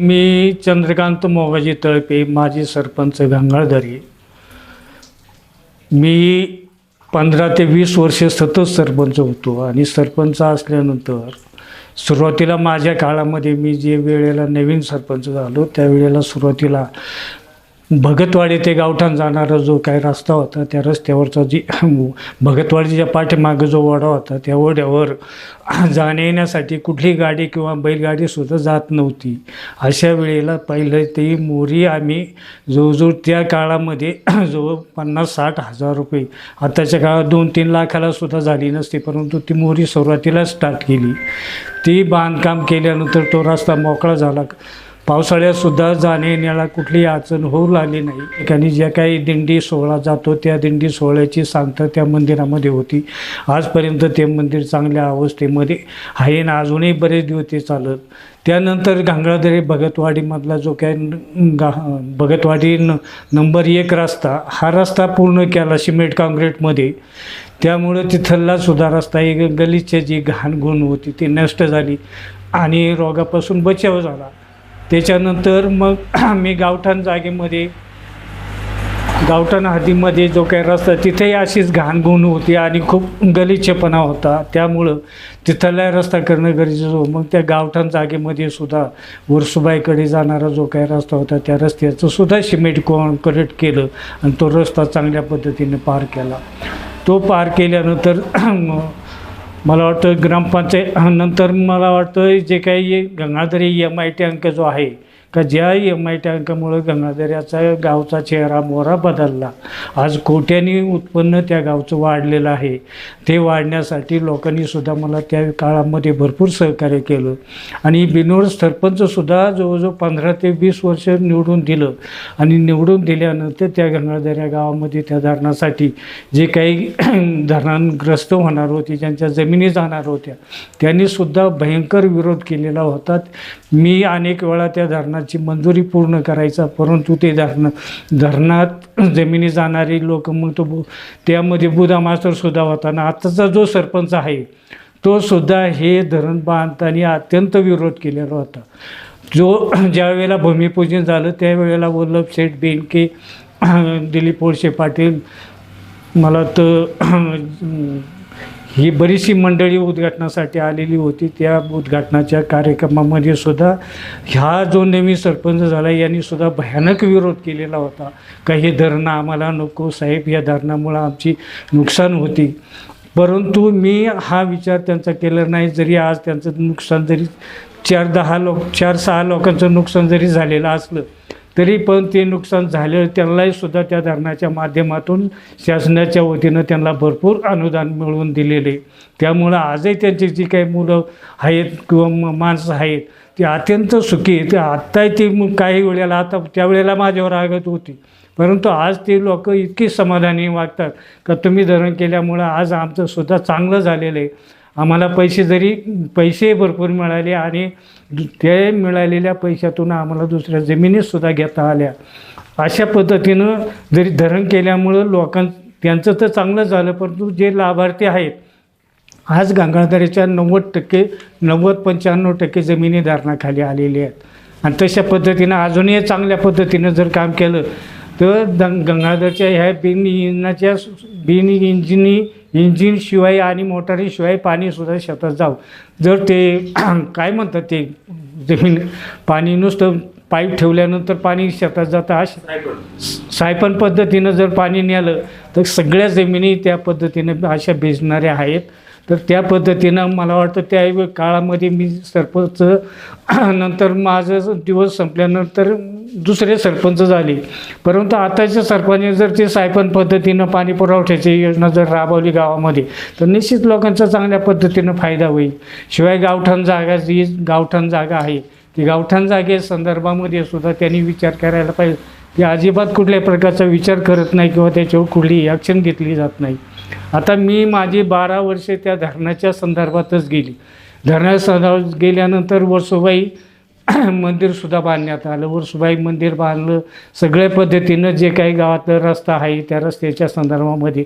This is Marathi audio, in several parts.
मी चंद्रकांत मोगाजी तळपे माजी सरपंच गंगाळदरी मी पंधरा ते वीस वर्षे सतत सरपंच होतो आणि सरपंच असल्यानंतर सुरुवातीला माझ्या काळामध्ये मी जे वेळेला नवीन सरपंच झालो त्यावेळेला सुरुवातीला भगतवाडी ते गावठाण जाणारा जो काय रस्ता होता त्या रस्त्यावरचा जी भगतवाडीच्या पाठीमागं जो ओढा होता त्या ओढ्यावर जाण्या येण्यासाठी कुठली गाडी किंवा बैलगाडीसुद्धा जात नव्हती. अशा वेळेला पहिलं ते मोरी आम्ही जवळजवळ त्या काळामध्ये जवळ पन्नास साठ हजार रुपये आत्ताच्या काळात दोन तीन लाखाला सुद्धा झाली नसती परंतु ती मोरी सुरुवातीला स्टार्ट केली. ती बांधकाम केल्यानंतर तो रस्ता मोकळा झाला. पावसाळ्यातसुद्धा जाणे येण्याला कुठलीही अडचण होऊ लागली नाही. ठिकाणी ज्या काही दिंडी सोहळा जातो त्या दिंडी सोहळ्याची सांगता त्या मंदिरामध्ये होती. आजपर्यंत ते मंदिर चांगल्या अवस्थेमध्ये आहे ना अजूनही बरेच दिवस ते चालत. त्यानंतर घांगळादरे भगतवाडीमधला जो काय गा भगतवाडी न नंबर एक रस्ता हा रस्ता पूर्ण केला सिमेंट काँक्रीटमध्ये. त्यामुळं तिथला सुद्धा रस्ता एक गलीच्या जी घाण गुण होती ती नष्ट झाली आणि रोगापासून बचाव झाला. त्याच्यानंतर मग मी गावठाण जागेमध्ये गावठाण हद्दीमध्ये जो काही रस्ता तिथेही अशीच घाणगुण होती आणि खूप गलिच्छपणा होता. त्यामुळं तिथला रस्ता करणं गरजेचं मग त्या गावठाण जागेमध्ये सुद्धा वर्सुबाईकडे जाणारा जो काही रस्ता होता त्या रस्त्याचं सुद्धा सिमेंट कॉन्क्रीट केलं आणि तो रस्ता चांगल्या पद्धतीने पार केला. तो पार केल्यानंतर मला वाटतं ग्रामपंचायत नंतर मला वाटतं जे काही गंगाधरी एम आय टी अंक जो आहे का ज्या एम आय टँकामुळं गंगाधऱ्याचा गावचा चेहरा मोहरा बदलला. आज कोट्यानी उत्पन्न त्या गावचं वाढलेलं आहे. ते वाढण्यासाठी लोकांनी सुद्धा मला त्या काळामध्ये भरपूर सहकार्य केलं. आणि बिनोड सरपंचसुद्धा जवळजवळ पंधरा ते वीस वर्ष निवडून दिलं. आणि निवडून दिल्यानंतर त्या गंगाधऱ्या गावामध्ये त्या धरणासाठी जे काही धरणांग्रस्त होणार होती ज्यांच्या जमिनी जाणार होत्या त्यांनीसुद्धा भयंकर विरोध केलेला होता. मी अनेक वेळा त्या धरणाची मंजुरी पूर्ण करायचा परंतु ते धरण धरणात जमिनी जाणारी लोक मग तो बु- त्यामध्ये बुधा मास्टरसुद्धा होता आणि आताचा जो सरपंच आहे तो सुद्धा हे धरण बांधताना अत्यंत विरोध केलेला होता. जो ज्यावेळेला भूमिपूजन झालं त्यावेळेला वल्लभ शेठ बेनके दिलीप वळसे पाटील मला तर ही बरीचशी मंडळी उद्घाटनासाठी आलेली होती. त्या उद्घाटनाच्या कार्यक्रमामध्ये सुद्धा ह्या जो नवीन सरपंच झाला यांनी सुद्धा भयानक विरोध केलेला होता. का हे धरणं आम्हाला नको साहेब या धरणामुळं आमची नुकसान होती. परंतु मी हा विचार त्यांचा केला नाही जरी आज त्यांचं नुकसान जरी चार दहा लोक चार सहा लोकांचं नुकसान जरी झालेलं असलं तरी पण ते नुकसान झालं त्यांनाही सुद्धा त्या धरणाच्या माध्यमातून शासनाच्या वतीनं त्यांना भरपूर अनुदान मिळवून दिलेले. त्यामुळं आजही त्यांची जी काही मुलं आहेत किंवा म- माणसं आहेत ती अत्यंत सुखी आहेत. आत्ताही ती काही वेळेला आता त्यावेळेला माझ्यावर आगत होती. परंतु आज ते लोक इतकी समाधानी वागतात का तुम्ही धरण केल्यामुळं आज आमचं सुद्धा चांगलं झालेलं आहे. आम्हाला पैसे जरी पैसे भरपूर मिळाले आणि ते मिळालेल्या पैशातून आम्हाला दुसऱ्या जमिनीतसुद्धा घेता आल्या. अशा पद्धतीनं जरी धरण केल्यामुळं लोकां त्यांचं तर चांगलं झालं परंतु जे लाभार्थी आहेत आज गंगाधरेच्या नव्वद टक्के नव्वद पंच्याण्णव टक्के जमिनी धारणाखाली आलेली आहेत. आणि तशा पद्धतीनं अजूनही चांगल्या पद्धतीनं जर काम केलं तर दं गंगाधरच्या ह्या बिन इंजिनाच्या बिन इंजिनी इंजिनशिवाय आणि मोटारीशिवाय पाणीसुद्धा शेतात जाऊ जर ते काय म्हणतात ते जमीन पाणी नुसतं पाईप ठेवल्यानंतर पाणी शेतात जातं अशा सायपन पद्धतीनं जर पाणी नेलं तर सगळ्या जमिनी त्या पद्धतीनं अशा भिजणाऱ्या आहेत. तर त्या पद्धतीनं मला वाटतं त्या काळामध्ये मी सरपंच नंतर माझं दिवस संपल्यानंतर दुसरे सरपंच झाले. परंतु आताच्या सरपंच जर ते सायपन पद्धतीनं पाणी पुरवठ्याची योजना जर राबवली गावामध्ये तर निश्चित लोकांचा चांगल्या पद्धतीनं फायदा होईल. शिवाय गावठाण जागा जी गावठाण जागा आहे ती गावठाण जागे संदर्भामध्ये सुद्धा त्यांनी विचार करायला पाहिजे. की अजिबात कुठल्याही प्रकारचा विचार करत नाही किंवा त्याच्यावर कुठली ॲक्शन घेतली जात नाही. आता मी माझी बारा वर्षे त्या धरणाच्या संदर्भातच गेली. धरणाच्या संदर्भात गेल्यानंतर वर्सोबाई मंदिरसुद्धा बांधण्यात आलं. वरसुबाई मंदिर बांधलं. सगळ्या पद्धतीनं जे काही गावातलं रस्ता आहे त्या रस्त्याच्या संदर्भामध्ये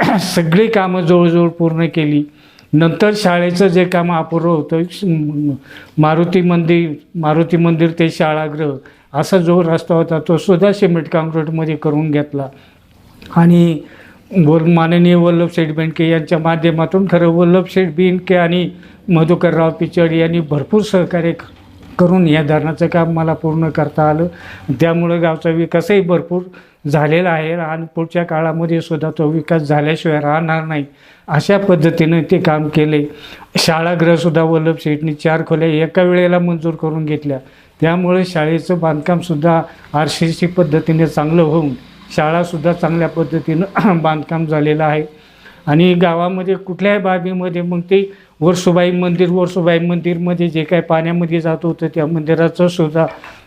सगळी कामं जवळजवळ पूर्ण केली. नंतर शाळेचं जे काम अपूर्व होतं मारुती मंदिर मारुती मंदिर ते शाळागृह असा जो रस्ता होता तो सुद्धा सिमेंट काँक्रीटमध्ये करून घेतला. आणि वर माननीय वल्लभ शेठ बेंडके यांच्या माध्यमातून खरं वल्लभ शेठ बेंडके आणि मधुकरराव पिचड यांनी भरपूर सहकार्य करून या धरणाचं काम मला पूर्ण करता आलं. त्यामुळं गावचा विकासही भरपूर झालेला आहे आणि पुढच्या काळामध्ये सुद्धा तो विकास झाल्याशिवाय राहणार नाही. अशा पद्धतीनं ते काम केले. शाळागृहसुद्धा वल्लभ शेठनी चार खोल्या एका वेळेला मंजूर करून घेतल्या. त्यामुळे शाळेचं बांधकामसुद्धा आर सी सी पद्धतीने चांगलं होऊन शाळासुद्धा चांगल्या पद्धतीनं बांधकाम झालेलं आहे. आणि गावामध्ये कुठल्याही बाबीमध्ये मग ते वर्सुबाई मंदिर वर्सुबाई मंदिरमध्ये जे काही पाण्यामध्ये जात होतं त्या मंदिराचं सुद्धा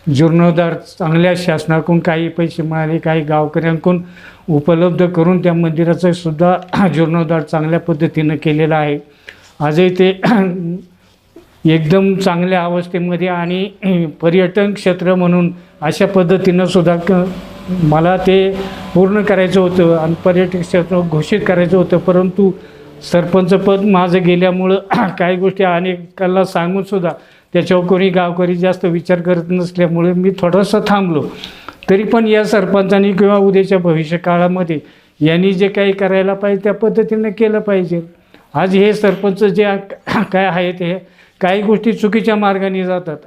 जीर्णोद्धार चांगल्या शासनाकडून काही पैसे मिळाले काही गावकऱ्यांकडून उपलब्ध करून त्या मंदिराचं सुद्धा जीर्णोद्धार चांगल्या पद्धतीनं केलेला आहे. आजही ते एकदम चांगल्या अवस्थेमध्ये आणि पर्यटन क्षेत्र म्हणून अशा पद्धतीनं सुद्धा क मला ते पूर्ण करायचं होतं आणि पर्यटन क्षेत्र घोषित करायचं होतं परंतु सरपंचपद माझं गेल्यामुळं काही गोष्टी अनेकाला सांगूनसुद्धा त्याच्यावर कोणी गावकरी जास्त विचार करत नसल्यामुळे मी थोडंसं थांबलो. तरी पण या सरपंचांनी किंवा उद्याच्या भविष्य काळामध्ये यांनी जे काही करायला पाहिजे त्या पद्धतीनं केलं पाहिजे. आज हे सरपंच जे काय आहेत हे काही गोष्टी चुकीच्या मार्गाने जातात.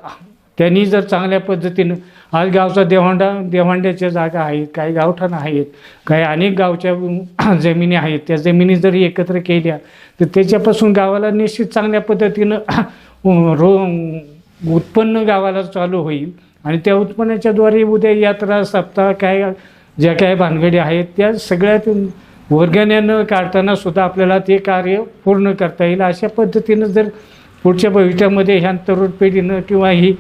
त्यांनी जर चांगल्या पद्धतीनं आज गावचा देवांडा देवांड्याच्या जागा आहेत काही गावठाण आहेत काही अनेक गावच्या जमिनी आहेत. त्या जमिनी जरी एकत्र केल्या तर त्याच्यापासून गावाला निश्चित चांगल्या पद्धतीनं रो उत्पन्न गावाला चालू होईल. आणि त्या उत्पन्नाच्याद्वारे उद्या यात्रा सप्ताह काय ज्या काय भानगडी आहेत त्या सगळ्यात वर्गण्या न काढताना सुद्धा आपल्याला ते कार्य पूर्ण करता येईल. अशा पद्धतीनं जर पुढच्या भविष्यामध्ये ह्या तरुण पिढीनं किंवा ही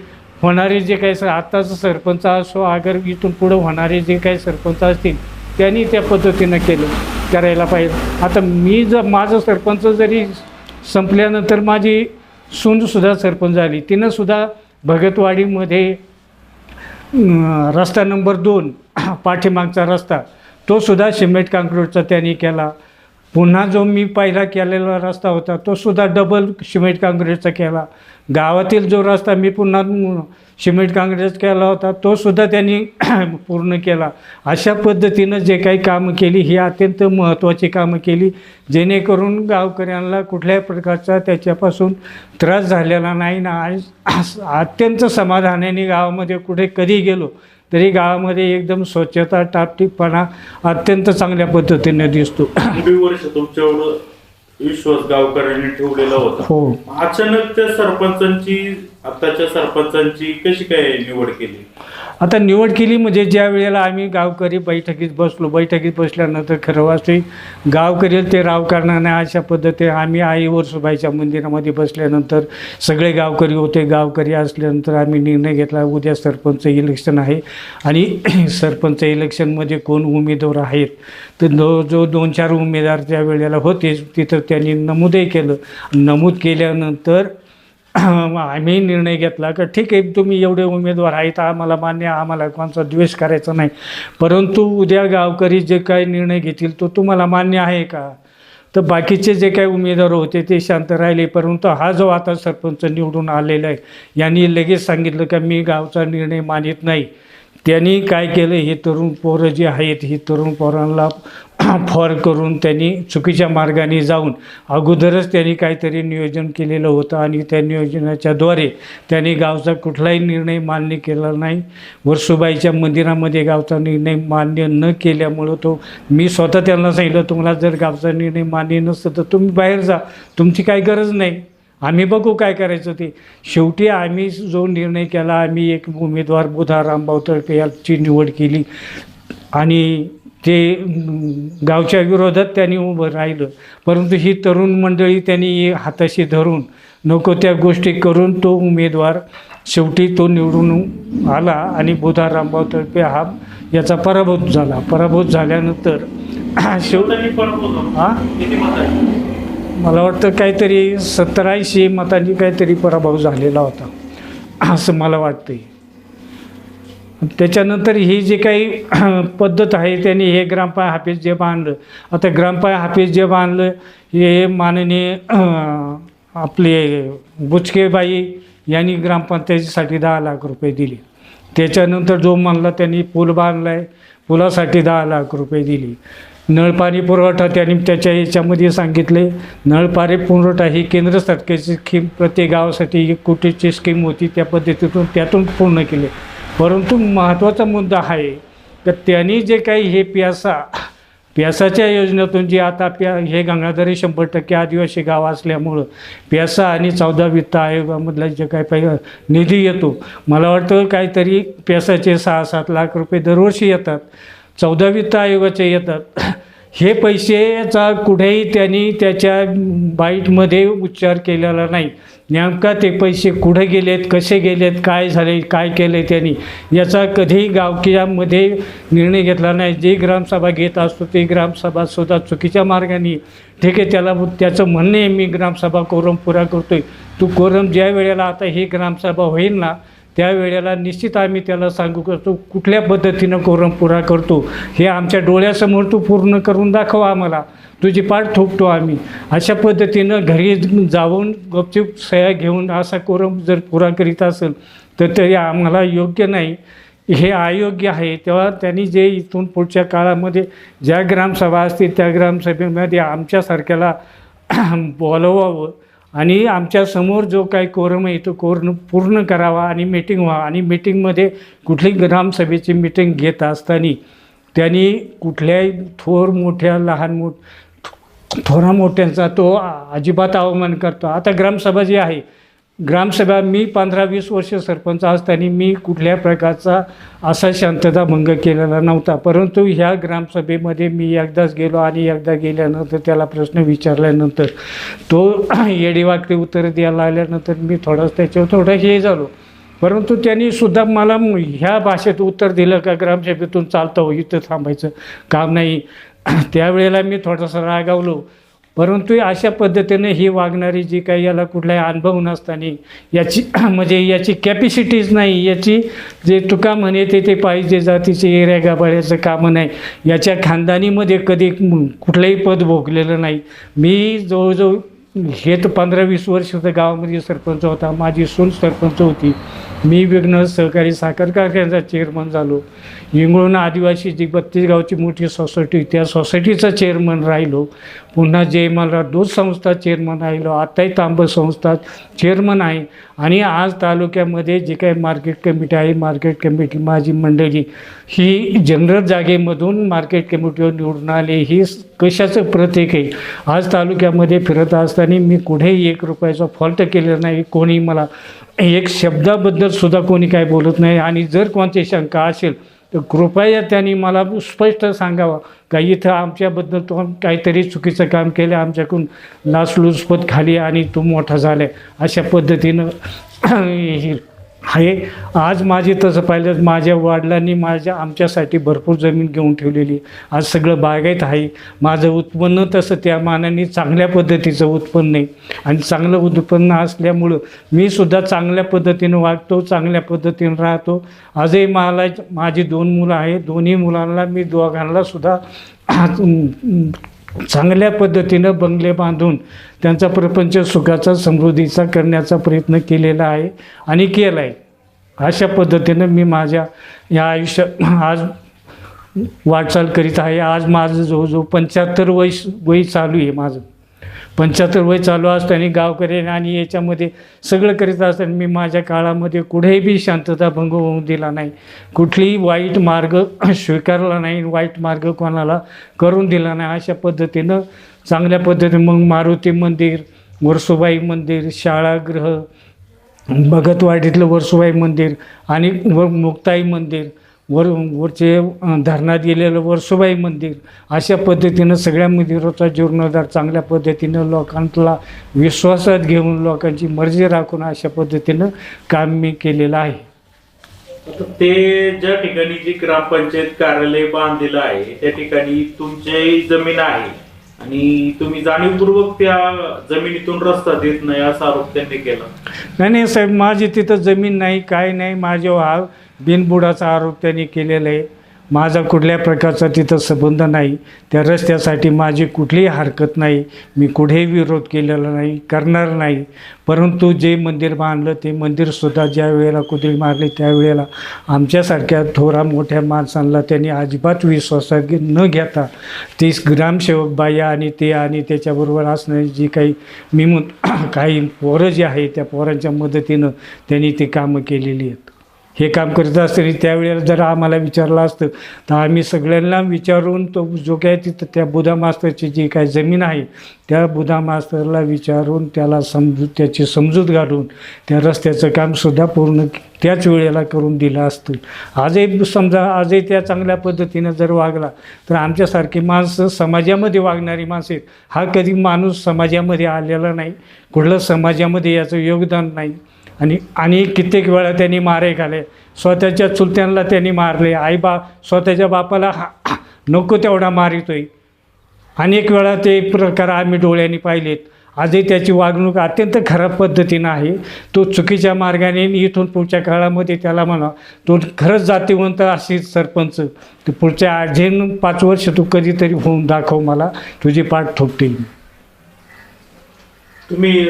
होणारे जे काही आत्ताचं सरपंच असो अगर इथून पुढं होणारे जे काही सरपंच असतील त्यांनी त्या पद्धतीनं केलं करायला पाहिजे. आता मी जर माझं सरपंच जरी संपल्यानंतर माझी सूनसुद्धा सरपंच झाली तिनंसुद्धा भगतवाडीमध्ये रस्ता नंबर दोन पाठीमागचा रस्ता तो सुद्धा सिमेंट काँक्रीटचा त्यांनी केला. पुन्हा जो मी पहिला केलेला रस्ता होता तो सुद्धा डबल सिमेंट काँक्रीटचा केला. गावातील जो रस्ता मी पुन्हा सिमेंट काँक्रीटचा केला होता तो सुद्धा त्यांनी पूर्ण केला. अशा पद्धतीनं जे काही कामं केली ही अत्यंत महत्त्वाची कामं केली जेणेकरून गावकऱ्यांना कुठल्याही प्रकारचा त्याच्यापासून त्रास झालेला नाही ना. आणि अत्यंत समाधानाने गावामध्ये कुठे कधी गेलो तरी गावामध्ये एकदम स्वच्छता टापटीपणा अत्यंत चांगल्या पद्धतीने दिसतो. वर्ष तुमच्यावर विश्वास गावकऱ्यांनी ठेवलेला होता. हो. अचानक त्या सरपंचांची आताच्या सरपंचांची कशी काय निवड केली? आता निवड केली म्हणजे ज्या वेळेला आम्ही गावकरी बैठकीत बसलो बैठकीत बसल्यानंतर खरं वाचते गावकरी ते राव करणार नाही अशा पद्धतीने आम्ही आई वर्सुबाईच्या मंदिरामध्ये बसल्यानंतर सगळे गावकरी होते गावकरी असल्यानंतर आम्ही निर्णय घेतला उद्या सरपंच इलेक्शन आहे आणि सरपंच इलेक्शनमध्ये कोण उमेदवार आहेत? तर जो जो दोन चार उमेदवार त्या वेळेला होते तिथं त्यांनी नमूदही केलं. नमूद केल्यानंतर आम्ही निर्णय घेतला की ठीक आहे तुम्ही एवढे उमेदवार आहेत आम्हाला मान्य आम्हाला कोणाचा द्वेष करायचा नाही. परंतु उद्या गावकरी जे काही निर्णय घेतील तो तुम्हाला मान्य आहे का? तर बाकीचे जे काही उमेदवार होते ते शांत राहिले. परंतु हा जो आता सरपंच निवडून आलेला आहे यांनी लगेच सांगितलं का मी गावचा निर्णय मानित नाही. त्यांनी काय केलं हे तरुण पोरं जे आहेत ही तरुण पोरांना फॉर करून त्यांनी चुकीच्या मार्गाने जाऊन अगोदरच त्यांनी काहीतरी नियोजन केलेलं होतं आणि त्या नियोजनाच्याद्वारे त्यांनी गावचा कुठलाही निर्णय मान्य केला नाही. वर्सुबाईच्या मंदिरामध्ये गावचा निर्णय मान्य न केल्यामुळं तो मी स्वतः त्यांना सांगितलं तुम्हाला जर गावचा निर्णय मान्य नसतं तर तुम्ही बाहेर जा. तुमची काही गरज नाही. आम्ही बघू काय करायचं ते. शेवटी आम्ही जो निर्णय केला आम्ही एक उमेदवार बुधा रामभाऊ तळके याची निवड केली. आणि ते गावच्या विरोधात त्यांनी उभं राहिलं. परंतु ही तरुण मंडळी त्यांनी हाताशी धरून नको त्या गोष्टी करून तो उमेदवार शेवटी तो निवडून आला आणि बुधा रामभाऊ तळपे हा याचा पराभूत झाला. पराभूत झाल्यानंतर शेव. हा मला वाटतं काहीतरी सत्तर ऐंशी मतांनी काहीतरी पराभव झालेला होता. असं मला वाटतंय. त्याच्यानंतर ही जी काही पद्धत आहे त्यांनी हे ग्रामपाय हाफिज जे बांधलं आता ग्रामपाय हाफिज जे बांधलं हे माननीय आपले बुचकेबाई यांनी ग्रामपंचायतीसाठी दहा लाख रुपये दिले. त्याच्यानंतर जो म्हणला त्यांनी पूल बांधला आहे पुलासाठी दहा लाख रुपये दिली. नळपाणी पुरवठा त्यांनी त्याच्या याच्यामध्ये सांगितले. नळपाणी पुरवठा ही केंद्र सरकारची स्कीम प्रत्येक गावासाठी एक कोटीची स्कीम होती त्या पद्धतीतून त्यातून पूर्ण केले. परंतु महत्त्वाचा मुद्दा आहे तर त्यांनी जे काही हे प्यासा प्यासाच्या योजनेतून जे आता प्या हे गंगाधरी शंभर टक्के आदिवासी गाव असल्यामुळं प्यासा आणि चौदा वित्त आयोगामधला जे काही पै निधी येतो मला वाटतं काहीतरी प्यासाचे सहा सात लाख रुपये दरवर्षी येतात चौदा वित्त आयोगाचे येतात. हे पैसेचा कुठेही त्यांनी त्याच्या बाईटमध्ये उच्चार केलेला नाही. नेमका ते पैसे कुठे गेलेत कसे गेलेत काय झाले काय केले त्यांनी? याचा कधीही गावकीयामध्ये निर्णय घेतला नाही. जे ग्रामसभा घेत असतो ते ग्रामसभा सुद्धा चुकीच्या मार्गाने. ठीक आहे त्याला त्याचं म्हणणे आहे मी ग्रामसभा कोरम पुरा करतोय. तू कोरम ज्या वेळेला आता ही ग्रामसभा होईल ना त्यावेळेला निश्चित आम्ही त्याला सांगू करतो कुठल्या पद्धतीनं कोरम पुरा करतो. हे आमच्या डोळ्यासमोर तू पूर्ण करून दाखव आम्हाला. तुझी पाठ थोपतो आम्ही. अशा पद्धतीनं घरी जाऊन गपचूप सह्या घेऊन असा कोरम जर पुरा करीत असेल तर तरी आम्हाला योग्य नाही. हे अयोग्य आहे. तेव्हा त्यांनी जे इथून पुढच्या काळामध्ये ज्या ग्रामसभा असतील त्या ग्रामसभेमध्ये आमच्यासारख्याला बोलवावं आणि आमच्यासमोर जो काही कोरम आहे तो कोरम पूर्ण करावा आणि मीटिंग व्हावा. आणि मीटिंगमध्ये कुठली ग्रामसभेची मीटिंग घेत असताना त्यांनी कुठल्याही थोर मोठ्या लहान मोठ थोरा मोठ्यांचा तो अजिबात अवमान करतो. आता ग्रामसभा जी आहे ग्रामसभा मी पंधरा वीस वर्ष सरपंच असताना मी कुठल्या प्रकारचा असा शांतता भंग केलेला नव्हता. परंतु ह्या ग्रामसभेमध्ये मी एकदाच गेलो आणि एकदा गेल्यानंतर त्याला प्रश्न विचारल्यानंतर तो येडीवाकडे उत्तर द्यायला आल्यानंतर मी थोडंसं त्याच्यावर थोडं हे झालो. परंतु त्यांनी सुद्धा मला ह्या भाषेत उत्तर दिलं का ग्रामसभेतून चालतं हो इथं थांबायचं काम नाही. त्यावेळेला मी थोडासा रागावलो. परंतु अशा पद्धतीने ही वागणारी जी काही याला कुठलाही अनुभव नसताना याची म्हणजे याची कॅपॅसिटीज नाही याची जे तुका म्हणे ते ते पाहिजे जातीचे एरिया गाभाड्याचं कामं नाही. याच्या खानदानीमध्ये कधी कुठलंही पद भोगलेलं नाही. मी जवळजवळ हे तर पंधरा वीस वर्ष तर गावामध्ये सरपंच होता माझी सून सरपंच होती. मी विघ्न सहकारी साखर कारखान्याचा चेअरमन झालो. इंगळून आदिवासी जी बत्तीस गावची मोठी सोसायटी त्या सोसायटीचा चेअरमन राहिलो. पुन्हा जय मला दूध संस्था चेअरमन राहिलो. आत्ताही तांब संस्था चेअरमन आहे. आणि आज तालुक्यामध्ये जे काही मार्केट कमिटी आहे मार्केट कमिटी माझी मंडळी ही जनरल जागेमधून मार्केट कमिटीवर निवडून आले. ही कशाचं प्रतीक आहे? आज तालुक्यामध्ये फिरत असताना मी कुठेही एक रुपयाचा फॉल्ट केलेला नाही. कोणी मला एक शब्दाबद्दल सुद्धा कोणी काय बोलत नाही. आणि जर कोणती शंका असेल तर कृपया त्यांनी मला स्पष्ट सांगावं का इथं आमच्याबद्दल तो काहीतरी चुकीचं काम केलं आमच्याकडून लाचलुचपत खाली आणि तो मोठा झाला अशा पद्धतीनं हे आहे. आज माझी तसं पाहिलं माझ्या वडिलांनी माझ्या आमच्यासाठी भरपूर जमीन घेऊन ठेवलेली. आज सगळं बागायत आहे. माझं उत्पन्न तसं त्या मानाने चांगल्या पद्धतीचं उत्पन्न आहे. आणि चांगलं उत्पन्न असल्यामुळं मी सुद्धा चांगल्या पद्धतीनं वागतो चांगल्या पद्धतीनं राहतो. आजही मला माझी दोन मुलं आहेत. दोन्ही मुलांना मी दोघांना सुद्धा चांगल्या पद्धतीनं बंगले बांधून त्यांचा प्रपंच सुखाचा समृद्धीचा करण्याचा प्रयत्न केलेला आहे आणि केला आहे अशा पद्धतीनं मी माझ्या या आयुष्यात आज वाटचाल करीत आहे. आज माझं जवळजवळ पंच्याहत्तर वय वय चालू आहे माझं. पंच्याहत्तर वय चालू असताना गावकरी आणि याच्यामध्ये सगळं करीत असताना मी माझ्या काळामध्ये कुठेही बी शांतता भंग होऊ दिला नाही. कुठलीही वाईट मार्ग स्वीकारला नाही. वाईट मार्ग कोणाला करून दिला नाही. अशा पद्धतीनं चांगल्या पद्धतीने मग मारुती मंदिर वर्सोबाई मंदिर शाळागृह भगतवाडीतलं वर्सोबाई मंदिर आणि मुक्ताई मंदिर वर वरचे धरणात गेलेलं वर्सोबाई मंदिर अशा पद्धतीनं सगळ्या मंदिराचा जीर्णोद्धार चांगल्या पद्धतीनं लोकांना विश्वासात घेऊन लोकांची मर्जी राखून अशा पद्धतीनं काम मी केलेलं आहे. ते ज्या ठिकाणी जी ग्रामपंचायत कार्यालय बांधलेलं आहे त्या ठिकाणी तुमची जमीन आहे आणि तुम्ही जाणीवपूर्वक त्या जमिनीतून रस्ता देत नाही असा आरोप त्यांनी केला. नाही नाही साहेब माझी तिथं जमीन नाही काय नाही माझ्या हा बिनबुडाचा आरोप त्यांनी केलेला आहे. माझा कुठल्या प्रकारचा तिथं संबंध नाही. त्या रस्त्यासाठी माझी कुठलीही हरकत नाही. मी कुठेही विरोध केलेला नाही करणार नाही. परंतु जे मंदिर बांधलं ते मंदिरसुद्धा ज्या वेळेला कुदळी मारली त्यावेळेला आमच्यासारख्या थोरा मोठ्या माणसांना त्यांनी अजिबात विश्वासात घे- न घेता ती ग्रामसेवक बाई आणि ते आणि त्याच्याबरोबर असणारी जी काही मी काही पोरं जी आहे त्या पोरांच्या मदतीनं त्यांनी ती कामं केलेली आहेत. हे काम करत असताना त्यावेळेला जर आम्हाला विचारलं असतं तर आम्ही सगळ्यांना विचारून तो जो काय तिथं त्या बुधा मास्तरची जी काय जमीन आहे त्या बुधा मास्तरला विचारून त्याला समजू त्याची समजूत घालून त्या रस्त्याचं कामसुद्धा पूर्ण त्याच वेळेला करून दिलं असतं. आजही समजा आजही त्या चांगल्या पद्धतीनं जर वागला तर आमच्यासारखी माणसं समाजामध्ये वागणारी माणसं आहेत. हा कधी माणूस समाजामध्ये आलेला नाही. कुठलं समाजामध्ये याचं योगदान नाही. आणि आणि कित्येक वेळा त्यांनी मारे घाले. स्वतःच्या चुलत्यांना त्यांनी मारले. आई बा स्वतःच्या बापाला हा- नको तेवढा मारितोय. अनेक वेळा ते प्रकार आम्ही डोळ्यांनी पाहिलेत. आजही त्याची वागणूक अत्यंत खराब पद्धतीनं आहे. तो चुकीच्या मार्गाने इथून पुढच्या काळामध्ये त्याला म्हणा तो खरंच जातीवंत असेल सरपंच. तर पुढच्या आठशे पाच वर्ष तू कधीतरी होऊन दाखव मला. तुझी पाठ थोपतील. तुम्ही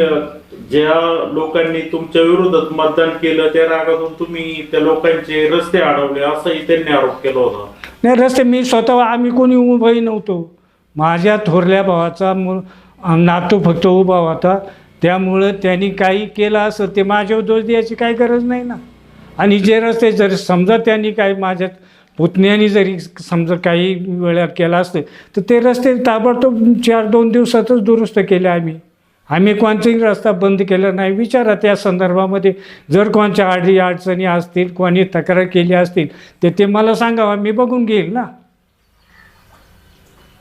ज्या लोकांनी तुमच्या विरोधात मतदान केलं त्या रागातून तुम्ही त्या लोकांचे रस्ते अडवले असंही त्यांनी आरोप केला होता. नाही रस्ते मी स्वतः आम्ही कोणी उभाही नव्हतो. माझ्या थोरल्या भावाचा मु नातू फक्त उभा होता. त्यामुळं त्यांनी काही केलं असं ते माझ्यावर दोष द्यायची काही गरज नाही ना. आणि जे रस्ते जर समजा त्यांनी काही माझ्या पुतण्याने जरी समजा काही वेळा केला असतं तर ते रस्ते ताबडतोब चार दोन दिवसातच दुरुस्त केले आम्ही. आम्ही कोणताही रस्ता बंद केला नाही. विचारा त्या संदर्भामध्ये. जर कोणच्या आडी अडचणी असतील कोणी तक्रार केली असतील तर ते मला सांगावा. मी बघून घेईल ना.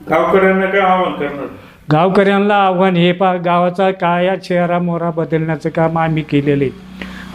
गावकऱ्यांना काय आवाहन करणार? गावकऱ्यांना आव्हान हे पा गावाचा काया चेहरा मोहरा बदलण्याचं काम आम्ही केलेलं आहे.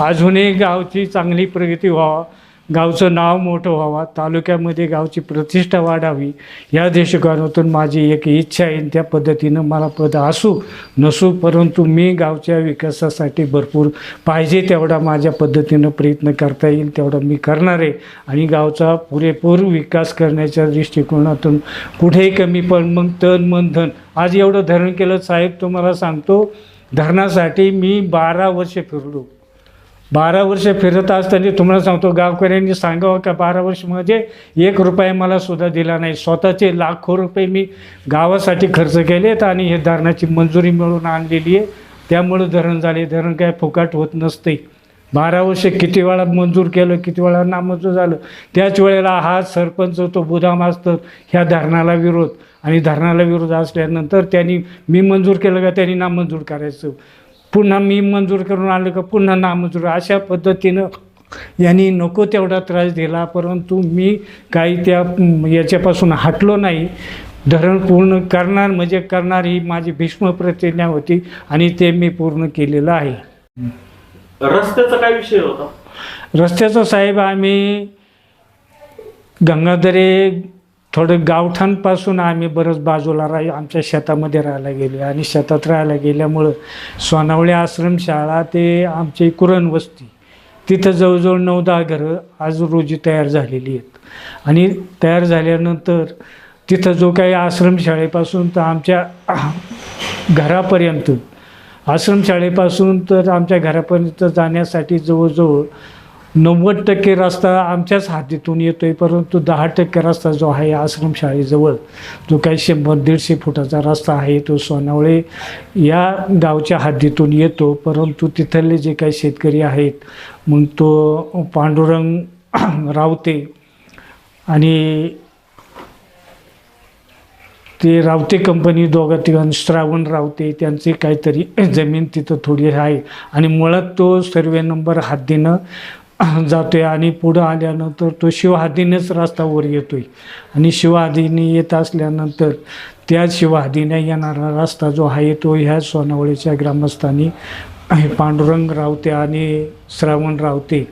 अजूनही गावची चांगली प्रगती व्हावा. गावचं नाव मोठं व्हावा तालुक्यामध्ये गावची प्रतिष्ठा वाढावी या दृष्टिकोनातून माझी एक इच्छा आहे त्या पद्धतीनं मला पद असू नसू परंतु मी गावच्या विकासासाठी भरपूर पाहिजे तेवढा माझ्या पद्धतीनं प्रयत्न करता येईल तेवढा मी करणार आहे. आणि गावचा पुरेपूर विकास करण्याच्या दृष्टिकोनातून कुठेही कमी पण मग तन मन धन आज एवढं धरण केलं साहेब तुम्हाला सांगतो धरणासाठी मी बारा वर्ष फिरलो. बारा वर्ष फिरत असताना तुम्हाला सांगतो गावकऱ्यांनी सांगावं का बारा वर्ष म्हणजे एक रुपया मला सुद्धा दिला नाही. स्वतःचे लाखो रुपये मी गावासाठी खर्च केलेत आणि हे धरणाची मंजुरी मिळून आणलेली आहे. त्यामुळं धरण झाले. धरण काय फुकाट होत नसते. बारा वर्ष किती वेळा मंजूर केलं किती वेळा नामंजूर झालं. त्याच वेळेला हा सरपंच तो बुधा मास्तर ह्या धरणाला विरोध. आणि धरणाला विरोध असल्यानंतर त्यांनी मी मंजूर केलं का त्यांनी नामंजूर करायचं. पुन्हा मी मंजूर करून आलं का पुन्हा नामंजूर? अशा पद्धतीनं यांनी नको तेवढा त्रास दिला परंतु मी काही त्या याच्यापासून हटलो नाही. धरण पूर्ण करणार म्हणजे करणार ही माझी भीष्म प्रतिज्ञा होती आणि ते मी पूर्ण केलेलं आहे. रस्त्याचा काय विषय होता? रस्त्याचं साहेब आम्ही गंगाधरे थोडं गावठाणपासून आम्ही बरंच बाजूला राही आमच्या शेतामध्ये राहायला गेले. आणि शेतात राहायला गेल्यामुळं सोनावळे आश्रमशाळा ते आमची कुरण वस्ती. तिथं जवळजवळ नऊ दहा घरं आज रोजी तयार झालेली आहेत. आणि तयार झाल्यानंतर तिथं जो काही आश्रमशाळेपासून तर आमच्या घरापर्यंत आश्रमशाळेपासून तर आमच्या घरापर्यंत जाण्यासाठी जवळजवळ नव्वद टक्के रस्ता आमच्याच हातीतून येतो आहे परंतु दहा टक्के रस्ता जो आहे आश्रमशाळेजवळ जो काही शंभर दीडशे फुटाचा रस्ता आहे तो सोनावळे या गावच्या हद्दीतून येतो. परंतु तिथले जे काही शेतकरी आहेत मग तो पांडुरंग रावते आणि ते रावते कंपनी दोघा तिघां श्रावण रावते त्यांची काहीतरी जमीन तिथं थोडी आहे. आणि मुळात तो सर्वे नंबर हद्दीनं जातोय आणि पुढं आल्यानंतर तो शिवहादीनेच रस्त्यावर येतोय. आणि शिवहादीने येत असल्यानंतर त्या शिवहादीने येणारा रस्ता जो आहे तो ह्या सोनावळीच्या ग्रामस्थांनी पांडुरंग रावते आणि श्रावण रावते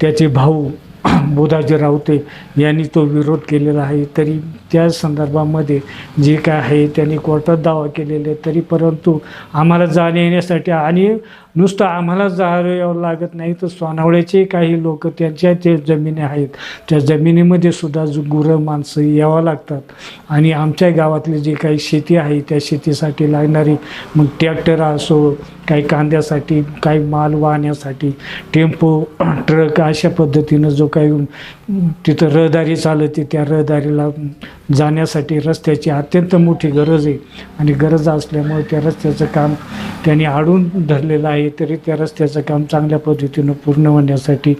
त्याचे भाऊ बुधाजी रावते यांनी तो विरोध केलेला आहे. तरी त्या संदर्भामध्ये जे काय आहे त्यांनी कोर्टात दावा केलेले आहे तरी परंतु आम्हाला जाणे येण्यासाठी आणि नुसतं आम्हाला जावं यावं लागत नाही तर सोनावळ्याचे काही लोक त्यांच्या ते जमिनी आहेत. त्या जमिनीमध्ये सुद्धा गुरं माणसं यावं लागतात. आणि आमच्या गावातली जी काही शेती आहे त्या शेतीसाठी लागणारी मग ट्रॅक्टर असो काही कांद्यासाठी काही माल वाहण्यासाठी टेम्पो ट्रक अशा पद्धतीनं जो काही तिथं रहदारी चालते त्या रहदारीला जाण्यासाठी रस्त्याची अत्यंत मोठी गरज आहे. आणि गरज असल्यामुळे त्या रस्त्याचं काम त्यांनी आडून धरलेलं आहे. तरी त्या रस्त्याचं काम चांगल्या पद्धतीनं पूर्ण होण्यासाठी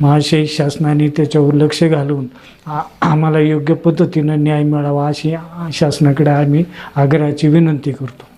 महाशय शासनाने त्याच्यावर लक्ष घालून आम्हाला योग्य पद्धतीनं न्याय मिळावा अशी शासनाकडे आम्ही आग्रहाची विनंती करतो.